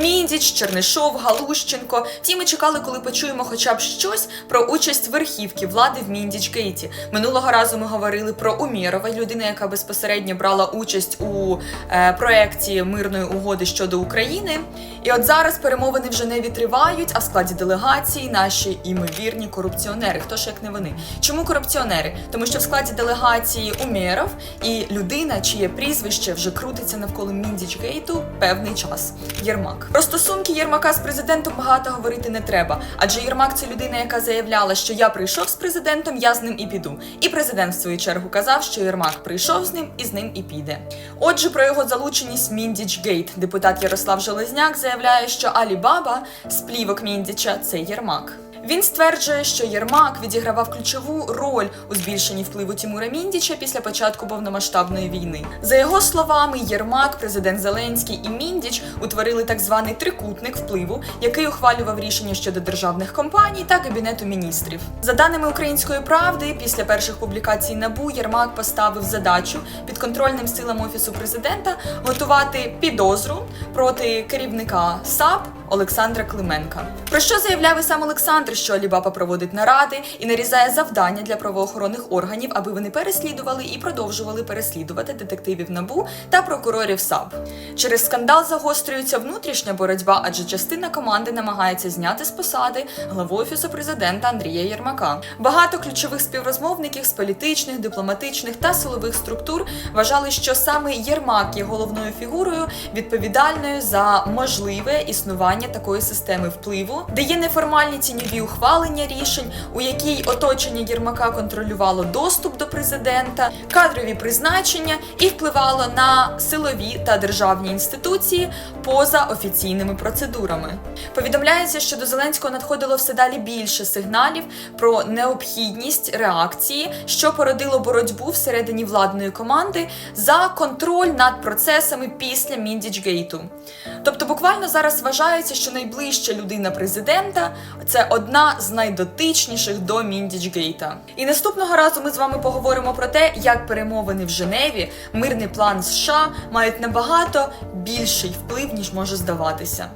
Міндіч, Чернишов, Галущенко. Ті ми чекали, коли почуємо хоча б щось про участь верхівки влади в Міндіч Гейті. Минулого разу ми говорили про Умєрова, людина, яка безпосередньо брала участь у е, проєкті мирної угоди щодо України. І от зараз перемовини вже не відривають, а в складі делегації наші імовірні корупціонери. Хто ж як не вони? Чому корупціонери? Тому що в складі делегації Умєров і людина, чиє прізвище вже крутиться навколо Міндічгейту певний час. Єрмак. Про стосунки Єрмака з президентом багато говорити не треба, адже Єрмак це людина, яка заявляла, що я прийшов з президентом, я з ним і піду. І президент в свою чергу казав, що Єрмак прийшов з ним і з ним і піде. Отже, про його залученість Міндіч Гейт. депутат Ярослав Железняк заявляє, що Алібаба з плівок Міндіча це Єрмак. Він стверджує, що Єрмак відігравав ключову роль у збільшенні впливу Тімура Міндіча після початку повномасштабної війни. За його словами, Єрмак, президент Зеленський і Міндіч утворили так званий трикутник впливу, який ухвалював рішення щодо державних компаній та кабінету міністрів. За даними української правди, після перших публікацій набу Єрмак поставив задачу підконтрольним силам офісу президента готувати підозру проти керівника САП. Олександра Клименка. Про що заявляв і сам Олександр, що Алібаба проводить наради і нарізає завдання для правоохоронних органів, аби вони переслідували і продовжували переслідувати детективів НАБУ та прокурорів САП. Через скандал загострюється внутрішня боротьба, адже частина команди намагається зняти з посади главу офісу президента Андрія Єрмака. Багато ключових співрозмовників з політичних, дипломатичних та силових структур вважали, що саме Єрмак є головною фігурою, відповідальною за можливе існування такої системи впливу, де є неформальні тіньові ухвалення рішень, у якій оточення Єрмака контролювало доступ до президента, кадрові призначення і впливало на силові та державні інституції поза офіційними процедурами. Повідомляється, що до Зеленського надходило все далі більше сигналів про необхідність реакції, що породило боротьбу всередині владної команди за контроль над процесами після Міндічгейту. Тобто, буквально зараз вважається, що найближча людина президента це одна з найдотичніших до Міндічгейта. І наступного разу ми з вами поговоримо про те, як перемовини в Женеві, мирний план США мають набагато більший вплив, ніж може здаватися.